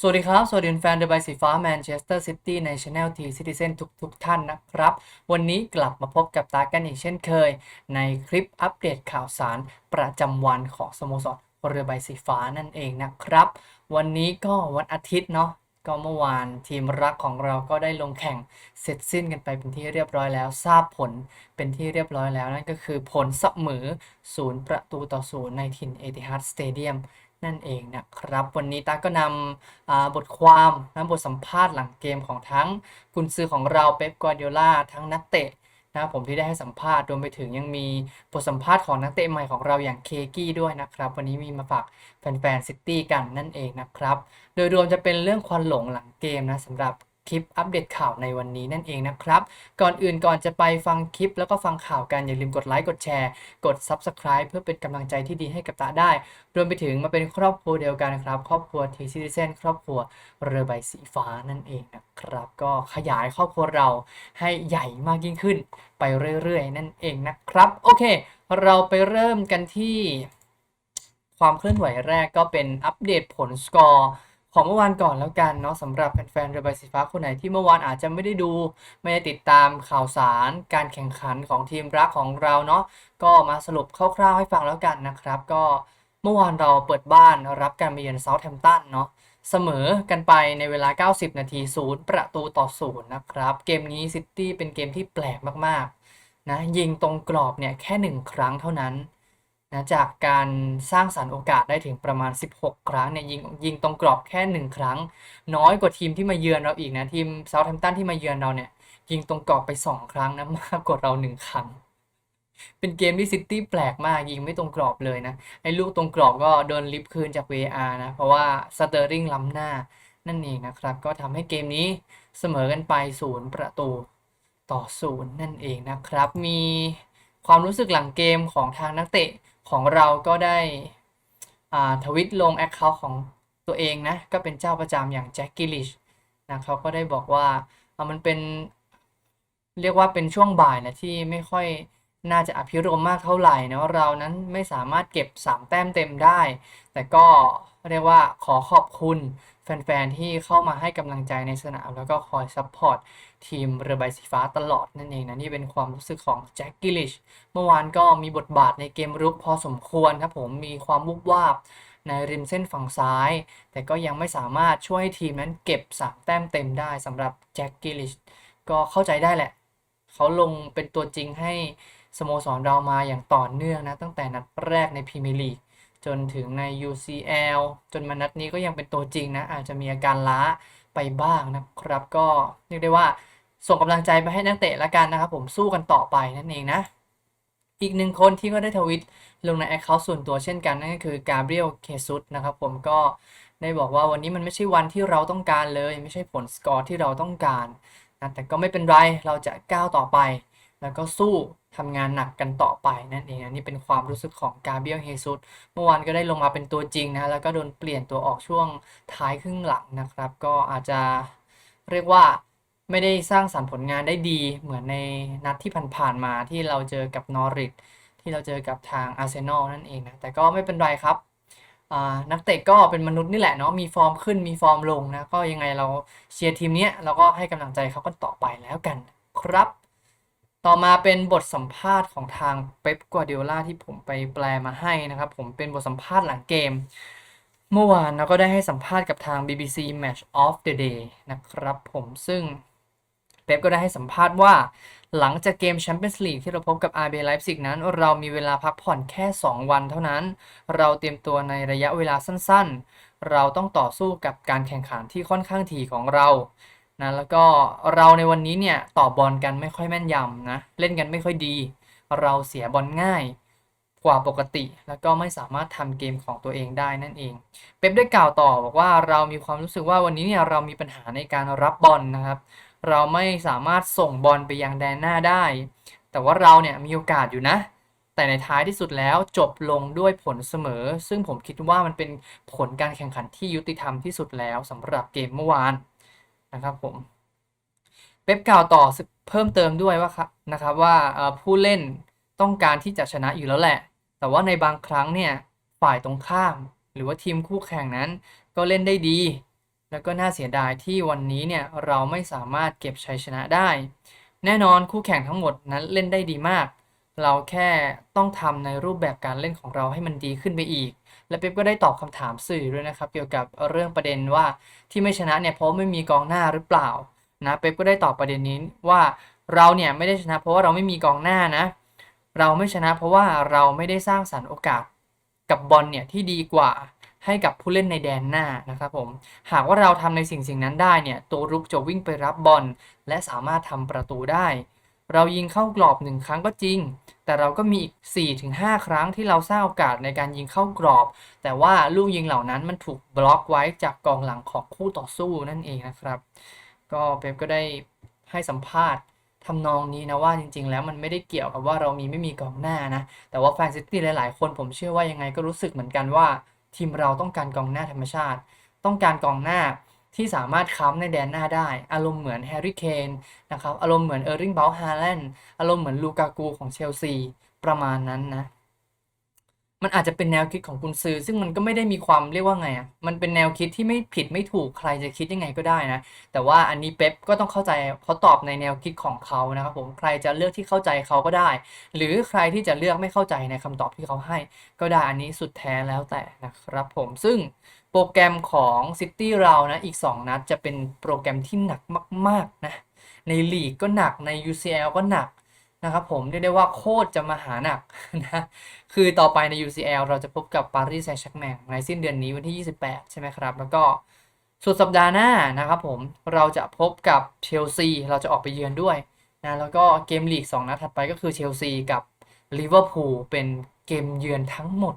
สวัสดีครับ สวัสดีแฟนเดอะใบสีฟ้าแมนเชสเตอร์ซิตี้ในช anel T Citizen ทุกทุกท่านนะครับ วันนี้กลับมาพบกับตากันอีกเช่นเคย ในคลิปอัปเดตข่าวสารประจำวันของสโมสรเรือใบสีฟ้านั่นเองนะครับ วันนี้ก็วันอาทิตย์เนาะก็เมื่อวานทีมรักของเราก็ได้ลงแข่งเสร็จสิ้นกันไปเป็นที่เรียบร้อยแล้ว ทราบผลเป็นที่เรียบร้อยแล้วนั่นก็คือผลเสมอศูนย์ประตูต่อศูนย์ในถิ่นเอติฮัดสเตเดียม นั่นเองนะครับ วันนี้ตาก็นำบทความนะบทสัมภาษณ์หลังเกมของทั้งกุนซือของเราเป๊ปกวาร์ดิโอลาทั้งนักเตะนะครับผมที่ได้ให้สัมภาษณ์รวมไปถึงยังมีบทสัมภาษณ์ของนักเตะใหม่ของเราอย่างเคกี้ด้วยนะครับ วันนี้มีมาฝากแฟนๆซิตี้กันนั่นเองนะครับ โดยรวมจะเป็นเรื่องควันหลงหลังเกมนะสำหรับ คลิปอัปเดตข่าวในวันนี้นั่นเองนะครับ ก่อนอื่นก่อนจะไปฟังคลิปแล้วก็ฟังข่าวกันอย่าลืมกดไลค์กดแชร์ กด Subscribe เพื่อเป็นกำลังใจที่ดีให้กับตาได้ รวมไปถึงมาเป็นครอบครัวเดียวกันนะครับ ครอบครัวทีซิติเซนครอบครัวเรือใบสีฟ้านั่นเองนะครับ ก็ขยายครอบครัวเราให้ใหญ่มากยิ่งขึ้น ไปเรื่อยๆ นั่นเองนะครับ โอเค เราไปเริ่มกันที่ ความเคลื่อนไหวแรกก็เป็นอัปเดตผลสกอร์ ของเมื่อวานก่อนแล้วกันเนาะสำหรับแฟนๆเรือใบสีฟ้าคนไหนที่เมื่อวานอาจจะไม่ได้ดู ไม่ได้ติดตามข่าวสาร การแข่งขันของทีมรักของเราเนาะก็มาสรุปคร่าวๆให้ฟังแล้วกันนะครับ ก็เมื่อวานเราเปิดบ้านรับการมาเยือนเซาท์แฮมป์ตันเนาะเสมอกันไปในเวลา 90 นาทีศูนย์ประตูต่อศูนย์นะครับ เกมนี้ซิตี้เป็นเกมที่แปลกมากๆนะยิงตรงกรอบเนี่ยแค่หนึ่งครั้งเท่านั้น นะจากการสร้างสรรค์โอกาสได้ถึงประมาณ 16 ครั้งเนี่ยยิงยิงตรงกรอบแค่ 1 ครั้ง น้อยกว่าทีมที่มาเยือนเราอีกนะทีมเซาท์แฮมป์ตันที่มาเยือนเราเนี่ยยิงตรงกรอบไป 2 ครั้งนะมากกว่าเรา 1 ครั้ง เป็นเกมที่ซิตี้แปลกมากยิงไม่ตรงกรอบเลยนะไอ้ลูกตรงกรอบก็โดนลิฟต์คืนจาก VAR นะเพราะว่าสเตอร์ลิงล้ำหน้านั่นเองนะครับ ก็ทำให้เกมนี้เสมอกันไป 0 ประตูต่อ 0 นั่นเองนะครับ มีความรู้สึกหลังเกมของทางนักเตะ ของเราก็ได้ทวิตลงแอคเคาท์ของตัวเองนะ ก็เป็นเจ้าประจำอย่างแจ็คกิลิชนะเขาก็ได้บอกว่ามันเป็นเรียกว่าเป็นช่วงบ่ายนะที่ไม่ค่อยน่าจะอภิรมมากเท่าไหร่นะว่าเรานั้นไม่สามารถเก็บ 3 แต้มเต็มได้ แต่ก็เรียกว่าขอขอบคุณแฟน ๆ ที่เข้ามาให้กำลังใจในสนาม แล้วก็คอยซัพพอร์ต ทีมเรือใบสีฟ้าตลอดนั่นเองนะนี่เป็นความรู้สึกของแจ็คกิลิชเมื่อวานก็มีบทบาทในเกมรุกพอสมควรครับผมมีความวุบวาบในริมเส้นฝั่งซ้าย แต่ก็ยังไม่สามารถช่วยทีมนั้นเก็บ3แต้มเต็มได้สำหรับแจ็คกิลิชก็เข้าใจได้แหละ เขาลงเป็นตัวจริงให้สโมสรเรามาอย่างต่อเนื่องนะตั้งแต่นัดแรกในพรีเมียร์ลีกจนถึงใน UCL จนมานัดนี้ก็ยังเป็นตัวจริงนะ อาจจะมีอาการล้าไปบ้างนะครับ ก็เรียกได้ว่า ส่งกำลังใจไปให้นักเตะละกันนะครับผมสู้กันต่อไปนั่นเองนะ อีกหนึ่งคนที่ก็ได้ทวิตลงในแอคเคาท์ส่วนตัวเช่นกันนั่นก็คือกาเบรียลเคซุสนะครับผมก็ได้บอกว่าวันนี้มันไม่ใช่วันที่เราต้องการเลย ไม่ใช่ผลสกอร์ที่เราต้องการนะแต่ก็ไม่เป็นไรเราจะก้าวต่อไป แล้วก็สู้ทำงานหนักกันต่อไปนั่นเองนะนี่เป็นความรู้สึกของกาเบรียลเฮซุสเมื่อวานก็ได้ลงมาเป็นตัวจริงนะแล้วก็โดนเปลี่ยนตัวออกช่วงท้ายครึ่งหลังนะครับ ก็อาจจะเรียกว่า ไม่ได้สร้างสรรค์ผลงานได้ดีเหมือนในนัดที่ผ่านๆมาที่เราเจอกับนอริทที่เราเจอกับทางอาร์เซนอลนั่นเองนะ แต่ก็ไม่เป็นไรครับ นักเตะก็เป็นมนุษย์นี่แหละเนาะมีฟอร์มขึ้นมีฟอร์มลงนะ ก็ยังไงเราเชียร์ทีมนี้เราก็ให้กำลังใจเขากันต่อไปแล้วกันครับ ต่อมาเป็นบทสัมภาษณ์ของทางเป๊ปกัวเดียล่าที่ผมไปแปลมาให้นะครับ ผมเป็นบทสัมภาษณ์หลังเกม เมื่อวานเราก็ได้ให้สัมภาษณ์กับทาง BBC Match of the Day นะครับผมซึ่ง เป๊ปก็ได้ให้สัมภาษณ์ว่า หลังจากเกมแชมเปี้ยนส์ลีกที่เราพบกับ RB Leipzig นั้น เรามีเวลาพักผ่อนแค่ 2 วันเท่านั้น เราเตรียมตัวในระยะเวลาสั้นๆ เราต้องต่อสู้กับการแข่งขันที่ค่อนข้างถี่ของเรานะแล้วก็เราในวันนี้เนี่ยต่อบอลกันไม่ค่อยแม่นยำนะเล่นกันไม่ค่อยดี เราเสียบอลง่ายกว่าปกติ แล้วก็ไม่สามารถทำเกมของตัวเองได้นั่นเอง เป๊ปได้กล่าวต่อบอกว่าเรามีความรู้สึกว่าวันนี้เนี่ยเรามีปัญหาในการรับบอลนะครับ เราไม่สามารถส่งบอลไปยังแดนหน้าได้ แต่ว่าเราเนี่ยมีโอกาสอยู่นะ แต่ในท้ายที่สุดแล้วจบลงด้วยผลเสมอ ซึ่งผมคิดว่ามันเป็นผลการแข่งขันที่ยุติธรรมที่สุดแล้วสำหรับเกมเมื่อวานนะครับผมเป๊ปกล่าวต่อเพิ่มเติมด้วยว่าครับนะครับว่าผู้เล่นต้องการที่จะชนะอยู่แล้วแหละ แต่ว่าในบางครั้งเนี่ยฝ่ายตรงข้าม หรือว่าทีมคู่แข่งนั้นก็เล่นได้ดี แล้วก็น่าเสียดายที่วันนี้เนี่ยเราไม่สามารถเก็บชัยชนะได้ แน่นอนคู่แข่งทั้งหมดนั้นเล่นได้ดีมาก เราแค่ต้องทำในรูปแบบการเล่นของเราให้มันดีขึ้นไปอีก และเป๊ปก็ได้ตอบคำถามสื่อด้วยนะครับ เกี่ยวกับเรื่องประเด็นว่าที่ไม่ชนะเนี่ยเพราะไม่มีกองหน้าหรือเปล่านะเป๊ปก็ได้ตอบประเด็นนี้ว่าเราเนี่ยไม่ได้ชนะเพราะว่าเราไม่มีกองหน้านะ เราไม่ชนะเพราะว่าเราไม่ได้สร้างสรรค์โอกาสกับบอลเนี่ยที่ดีกว่า ให้กับผู้เล่นในแดนหน้านะครับผม หากว่าเราทำในสิ่งสิ่งนั้นได้เนี่ยตัวรุกจะวิ่งไปรับบอลและสามารถทำประตูได้ เรายิงเข้ากรอบหนึ่งครั้งก็จริง แต่เราก็มีอีก 4-5 ครั้งที่เราสร้างโอกาสในการยิงเข้ากรอบ แต่ว่าลูกยิงเหล่านั้นมันถูกบล็อกไว้จากกองหลังของคู่ต่อสู้นั่นเองนะครับ ก็เป๊ปก็ได้ให้สัมภาษณ์ทำนองนี้นะว่าจริง ๆ แล้วมันไม่ได้เกี่ยวกับว่าเรามีไม่มีกองหน้านะ แต่ว่าแฟนซิตี้หลาย ๆ คนผมเชื่อว่ายังไงก็รู้สึกเหมือนกันว่า ทีมเราต้องการกองหน้าธรรมชาติ ต้องการกองหน้าที่สามารถค้ำในแดนหน้าได้ อารมณ์เหมือนแฮร์รี่เคนนะครับ อารมณ์เหมือนเออร์ริงเบลฮาแลนด์อารมณ์เหมือนลูกากูของเชลซี ประมาณนั้นนะ มันอาจจะเป็นแนวคิดของกุนซือ ซึ่งมันก็ไม่ได้มีความเรียกว่าไงอะมันเป็นแนวคิดที่ไม่ผิดไม่ถูกใครจะคิดยังไงก็ได้นะ แต่ว่าอันนี้เป๊ปก็ต้องเข้าใจเขาตอบในแนวคิดของเขานะครับผมใครจะเลือกที่เข้าใจเขาก็ได้ หรือใครที่จะเลือกไม่เข้าใจในคำตอบที่เขาให้ ก็ได้อันนี้สุดแท้แล้วแต่นะครับผมซึ่งโปรแกรมของซิตี้เรานะอีก 2 นัดจะเป็นโปรแกรมที่หนักมาก ๆนะในลีกก็หนักใน UCL ก็หนัก นะครับผมเรียกได้ว่าโคตรจะมาหาหนักนะคือต่อไปใน UCL เราจะพบกับปารีสแซงต์แชร์แมงในสิ้นเดือนนี้วันที่ 28 ใช่ไหมครับ แล้วก็สุดสัปดาห์หน้านะครับผมเราจะพบกับเชลซีเราจะออกไปเยือนด้วยนะแล้วก็เกมลีก 2 นัดถัดไปก็คือเชลซีกับลิเวอร์พูลเป็นเกมเยือนทั้งหมด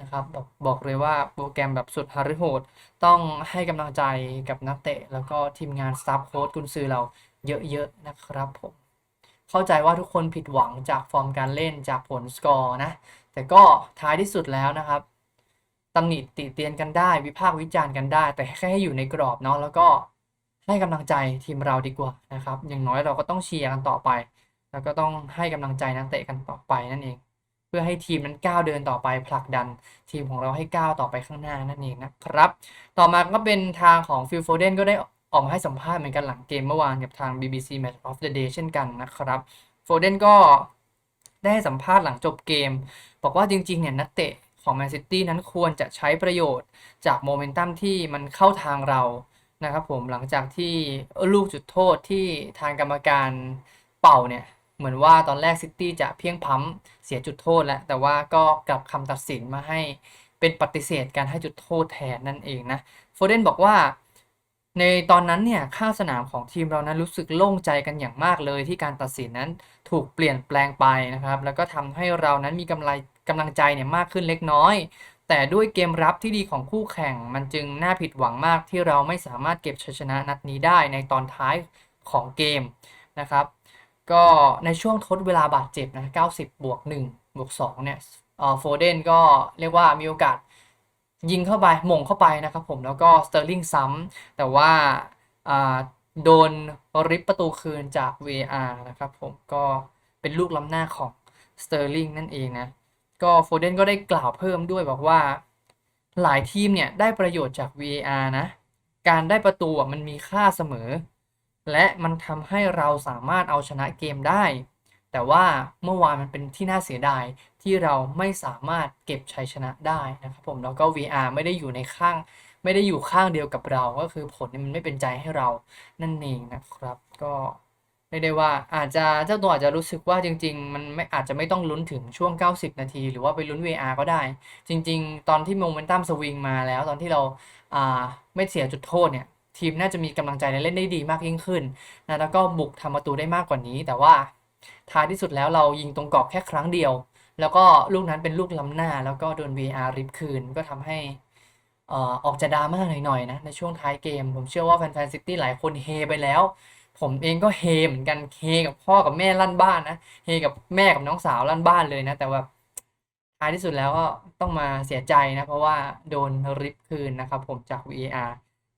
นะครับบอกบอกเลยว่าโปรแกรมแบบสุดฮาริโหด ต้องให้กำลังใจกับนักเตะ แล้วก็ทีมงานสตาฟโค้ชกุนซือเราเยอะๆนะครับผม เข้าใจว่าทุกคนผิดหวังจากฟอร์มการเล่นจากผลสกอร์นะ แต่ก็ท้ายที่สุดแล้วนะครับตำหนิติเตียนกันได้ วิพากษ์วิจารณ์กันได้ แต่แค่ให้อยู่ในกรอบเนาะแล้วก็ให้กำลังใจทีมเราดีกว่านะครับ อย่างน้อยเราก็ต้องเชียร์กันต่อไป แล้วก็ต้องให้กำลังใจนักเตะกันต่อไปนั่นเอง เพื่อให้ทีมนั้นก้าวเดินต่อไปผลักดัน ทีมของเราให้ก้าวต่อไปข้างหน้านั่นเองนะครับ ต่อมาก็เป็นทางของฟิลโฟเดนก็ได้ ออกมาให้สัมภาษณ์เหมือนกันหลังเกมเมื่อวานกับทาง BBC Match of the Day เช่นกันนะครับ โฟเดนก็ได้ให้สัมภาษณ์หลังจบเกม บอกว่าจริงๆเนี่ยนักเตะของแมนซิตี้นั้นควรจะใช้ประโยชน์จากโมเมนตัมที่มันเข้าทางเรานะครับผมหลังจากที่ลูกจุดโทษที่ทางกรรมการเป่าเนี่ย เหมือนว่าตอนแรกซิตี้จะเพียงพ้ำเสียจุดโทษแล้ว แต่ว่าก็กลับคำตัดสินมาให้เป็นปฏิเสธการให้จุดโทษแทนนั่นเองนะโฟเดนบอกว่า ในตอนนั้นเนี่ยข้าสนามของทีมเรานั้นรู้สึกโล่งใจกันอย่างมากเลย ที่การตัดสินนั้นถูกเปลี่ยนแปลงไปนะครับ แล้วก็ทำให้เรานั้นมีกำไรกำลังใจเนี่ยมากขึ้นเล็กน้อย แต่ด้วยเกมรับที่ดีของคู่แข่งมันจึงน่าผิดหวังมากที่เราไม่สามารถเก็บชัยชนะนัดนี้ได้ในตอนท้ายของเกมนะครับ ก็ในช่วงทดเวลาบาดเจ็บนะ90บวก1บวก2เนี่ยออโฟเดนก็เรียกว่ามีโอกาส ยิงเข้าไปหม่งเข้าไปนะครับผมแล้วก็สเตอร์ลิงซ้ำแต่ว่าโดนริบประตูคืนจาก VAR นะครับผมก็เป็นลูกล้ำหน้าของสเตอร์ลิงนั่นเองนะก็โฟเดนก็ได้กล่าวเพิ่มด้วยบอกว่าหลายทีมเนี่ยได้ประโยชน์จาก VAR นะ การได้ประตูมันมีค่าเสมอ และมันทำให้เราสามารถเอาชนะเกมได้ แต่ว่าเมื่อวานมันเป็นที่น่าเสียดายที่เราไม่สามารถเก็บชัยชนะได้นะครับผมแล้วก็ VR ไม่ได้อยู่ในข้าง ไม่ได้อยู่ข้างเดียวกับเรา ก็คือผลมันไม่เป็นใจให้เรานั่นเองนะครับ ก็เรียกได้ว่าอาจจะเจ้าตัวอาจจะรู้สึกว่าจริง ๆ มันไม่อาจจะไม่ต้องลุ้นถึงช่วง 90 นาที หรือว่าไปลุ้น VR ก็ได้ จริง ๆ ตอนที่โมเมนตัมสวิงมาแล้วตอนที่เราอ่าไม่เสียจุดโทษเนี่ยทีมน่าจะมีกำลังใจในเล่นได้ดีมากยิ่งขึ้นนะแล้วก็บุกทำประตูได้มากกว่านี้ แต่ว่า ท้ายที่สุดแล้วเรายิงตรงกรอบแค่ครั้งเดียว แล้วก็ลูกนั้นเป็นลูกล้ำหน้า แล้วก็โดน VR ริบคืนก็ทำให้ออออกจะดราม่าหน่อยๆนะในช่วงท้ายเกม ผมเชื่อว่าแฟนๆซิตี้หลายคนเฮไปแล้ว ผมเองก็เฮเหมือนกันเฮกับพ่อกับแม่ลั่นบ้านนะเฮกับแม่กับน้องสาวลั่นบ้านเลยนะ แต่ว่าท้ายที่สุดแล้วก็ต้องมาเสียใจนะ เพราะว่าโดนริบคืนนะครับ ผมจาก VAR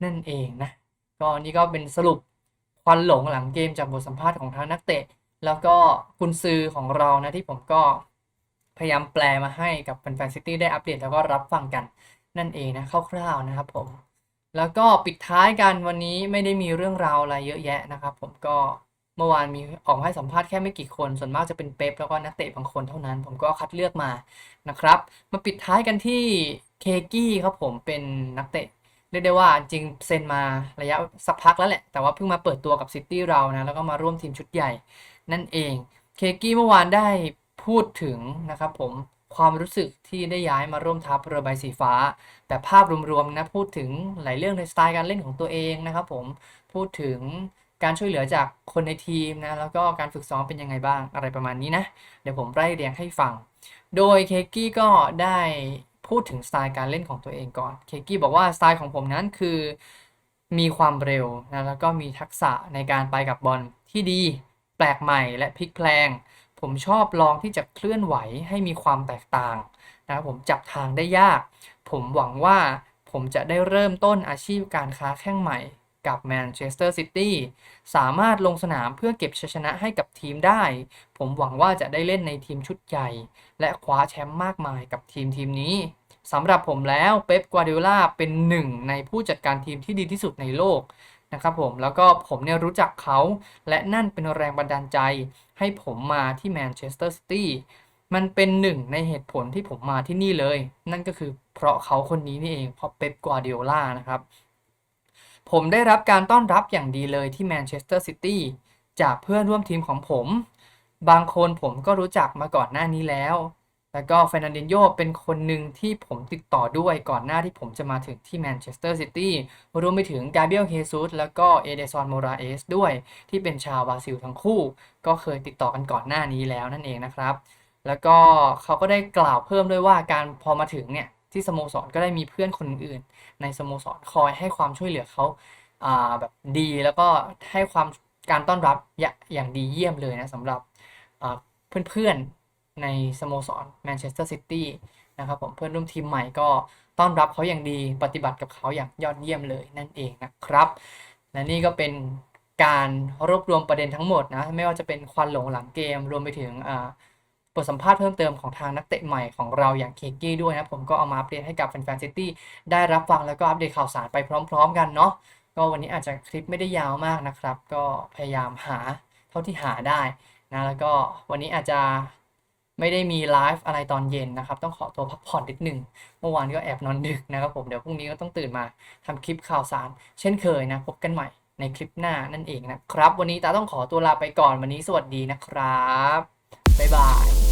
นั่นเองนะ ก็นี่ก็เป็นสรุปควันหลงหลังเกมจากบทสัมภาษณ์ของทางนักเตะ แล้วก็คุณซือของเรานะที่ผมก็พยายามแปลมาให้กับแฟนๆซิตี้ได้อัปเดตแล้วก็รับฟังกันนั่นเองนะคร่าวๆนะครับผม แล้วก็ปิดท้ายกันวันนี้ไม่ได้มีเรื่องราวอะไรเยอะแยะนะครับ ผมก็เมื่อวานมีออกให้สัมภาษณ์แค่ไม่กี่คน ส่วนมากจะเป็นเป๊ปแล้วก็นักเตะบางคนเท่านั้น ผมก็คัดเลือกมานะครับ มาปิดท้ายกันที่เคกี้ครับผมเป็นนักเตะเรียกได้ว่าจริงเซ็นมาระยะสักพักแล้วแหละ แต่ว่าเพิ่งมาเปิดตัวกับซิตี้เรานะแล้วก็มาร่วมทีมชุดใหญ่ นั่นเอง เคกี้เมื่อวานได้พูดถึงนะครับผมความรู้สึกที่ได้ย้ายมาร่วมทัพเรือใบสีฟ้า แต่ภาพรวมๆนะพูดถึงหลายเรื่องในสไตล์การเล่นของตัวเองนะครับผมพูดถึงการช่วยเหลือจากคนในทีมนะแล้วก็การฝึกซ้อมเป็นยังไงบ้างอะไรประมาณนี้นะ เดี๋ยวผมไล่เรียงให้ฟัง โดยเคกี้ก็ได้พูดถึงสไตล์การเล่นของตัวเองก่อนเคกี้บอกว่าสไตล์ของผมนั้นคือมีความเร็วนะแล้วก็มีทักษะในการไปกับบอลที่ดี แปลกใหม่และพลิกแพลง ผมชอบลองที่จะเคลื่อนไหวให้มีความแตกต่างนะครับผมจับทางได้ยาก ผมหวังว่าผมจะได้เริ่มต้นอาชีพการค้าแข้งใหม่กับแมนเชสเตอร์ซิตี้สามารถลงสนามเพื่อเก็บชัยชนะให้กับทีมได้ ผมหวังว่าจะได้เล่นในทีมชุดใหญ่ และคว้าแชมป์มากมายกับทีมทีมนี้สำหรับผมแล้วเป๊ปกวาร์ดิโอลาเป็นหนึ่งในผู้จัดการทีมที่ดีที่สุดในโลก นะครับผมแล้วก็ผมเนี่ยรู้จักเขา และนั่นเป็นแรงบันดาลใจ ให้ผมมาที่แมนเชสเตอร์ซิตี้มันเป็นหนึ่งในเหตุผลที่ผมมาที่นี่เลย นั่นก็คือเพราะเขาคนนี้นี่เองเพราะเป๊ปกวาร์ดิโอลานะครับ ผมได้รับการต้อนรับอย่างดีเลยที่แมนเชสเตอร์ซิตี้จากเพื่อนร่วมทีมของผม บางคนผมก็รู้จักมาก่อนหน้านี้แล้ว แล้วก็เฟรนันดินโยเป็นคนหนึ่งที่ผมติดต่อด้วยก่อนหน้าที่ผมจะมาถึงที่แมนเชสเตอร์ซิตี้รวมไปถึงกาเบรียลเฮซุสแล้วก็เอเดซอนโมราเอสด้วย ที่เป็นชาวบราซิลทั้งคู่ ก็เคยติดต่อกันก่อนหน้านี้แล้วนั่นเองนะครับ แล้วก็เขาก็ได้กล่าวเพิ่มด้วยว่าการพอมาถึงเนี่ยที่สโมสรก็ได้มีเพื่อนคนอื่น ในสโมสรคอยให้ความช่วยเหลือเขาาแบบดีแล้วก็ให้ความการต้อนรับอย่างดีเยี่ยมเลยนะสำหรับเพื่อนๆ ในสโมสรแมนเชสเตอร์ซิตี้นะครับผมเพื่อนร่วมทีมใหม่ก็ต้อนรับเขาอย่างดีปฏิบัติกับเขาอย่างยอดเยี่ยมเลยนั่นเองนะครับ และนี่ก็เป็นการรวบรวมประเด็นทั้งหมดนะ ไม่ว่าจะเป็นควันหลงหลังเกม รวมไปถึงบทสัมภาษณ์เพิ่มเติมของทางนักเตะใหม่ของเราอย่างเคกี้ด้วยนะผมก็เอามาอัปเดตให้กับแฟนๆซิตี้ได้รับฟังแล้วก็อัปเดตข่าวสารไปพร้อม ๆ กันเนาะก็วันนี้อาจจะคลิปไม่ได้ยาวมากนะครับ ก็พยายามหาเท่าที่หาได้นะแล้วก็วันนี้อาจจะ ไม่ได้มีไลฟ์อะไรตอนเย็นนะครับ ต้องขอตัวพักผ่อนนิดหนึ่งเมื่อวานก็แอบนอนดึกนะครับผมเดี๋ยวพรุ่งนี้ก็ต้องตื่นมาทำคลิปข่าวสาร เช่นเคยนะ พบกันใหม่ในคลิปหน้านั่นเองนะครับ วันนี้ตาต้องขอตัวลาไปก่อนวันนี้สวัสดีนะครับบ๊ายบาย